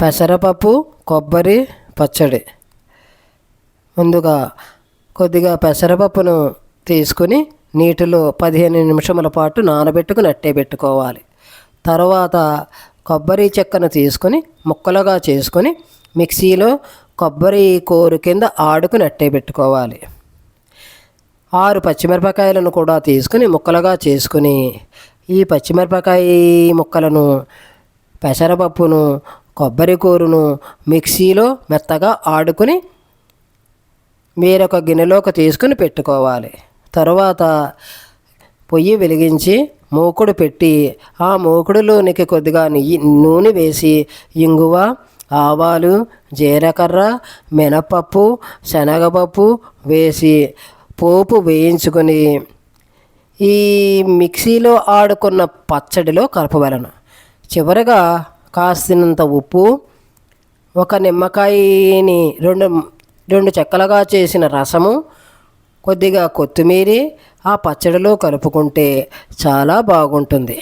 పెసరపప్పు కొబ్బరి పచ్చడి. ముందుగా కొద్దిగా పెసరపప్పును తీసుకుని నీటిలో పదిహేను నిమిషముల పాటు నానబెట్టుకుని అట్టే పెట్టుకోవాలి. తర్వాత కొబ్బరి చెక్కను తీసుకొని ముక్కలుగా చేసుకొని మిక్సీలో కొబ్బరి కోరు కింద ఆడుకుని అట్టే పెట్టుకోవాలి. ఆరు పచ్చిమిరపకాయలను కూడా తీసుకుని ముక్కలుగా చేసుకుని ఈ పచ్చిమిరపకాయ ముక్కలను పెసరపప్పును కొబ్బరి కూరను మిక్సీలో మెత్తగా ఆడుకుని మీరొక గిన్నెలోకి తీసుకుని పెట్టుకోవాలి. తరువాత పొయ్యి వెలిగించి మూకుడు పెట్టి ఆ మూకుడులోనికి కొద్దిగా నెయ్యి నూనె వేసి ఇంగువ ఆవాలు జీలకర్ర మినపప్పు శనగపప్పు వేసి పోపు వేయించుకొని ఈ మిక్సీలో ఆడుకున్న పచ్చడిలో కలపవలను. చివరగా కాసినంత ఉప్పు ఒక నిమ్మకాయని రెండు రెండు చెక్కలుగా చేసిన రసము కొద్దిగా కొత్తిమీర ఆ పచ్చడిలో కలుపుకుంటే చాలా బాగుంటుంది.